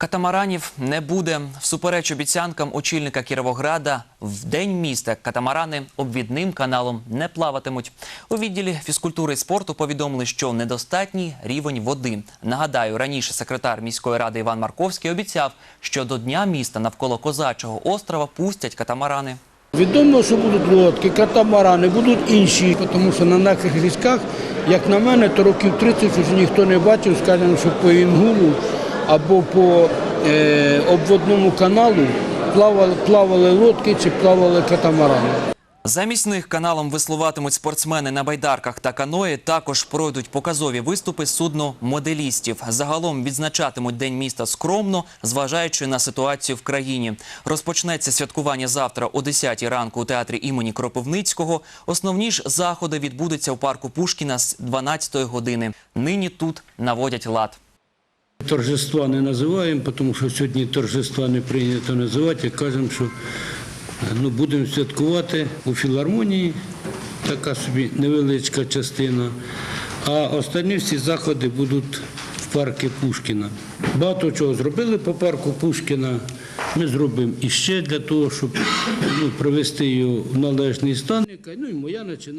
Катамаранів не буде. Всупереч обіцянкам очільника Кіровограда, в день міста катамарани обвідним каналом не плаватимуть. У відділі фізкультури і спорту повідомили, що недостатній рівень води. Нагадаю, раніше секретар міської ради Іван Марковський обіцяв, що до дня міста навколо козачого острова пустять катамарани. Відомо, що будуть лодки, катамарани, будуть інші, тому що на наших річках, як на мене, то років 30 вже ніхто не бачив, скажімо, що по Інгулу або по е, обводному каналу плавали, плавали лодки чи плавали катамарани. Замість них каналом веслуватимуть спортсмени на байдарках та каної. Також пройдуть показові виступи судно-моделістів. Загалом відзначатимуть День міста скромно, зважаючи на ситуацію в країні. Розпочнеться святкування завтра о 10 ранку у театрі імені Кропивницького. Основні ж заходи відбудуться у парку Пушкіна з 12 години. Нині тут наводять лад. Торжества не називаємо, тому що сьогодні торжества не прийнято називати. Кажемо, що ну, будемо святкувати у філармонії, така собі невеличка частина. А останні всі заходи будуть в парку Пушкіна. Багато чого зробили по парку Пушкіна. Ми зробимо іще для того, щоб ну, привести його в належний стан. Ну і моя начинання.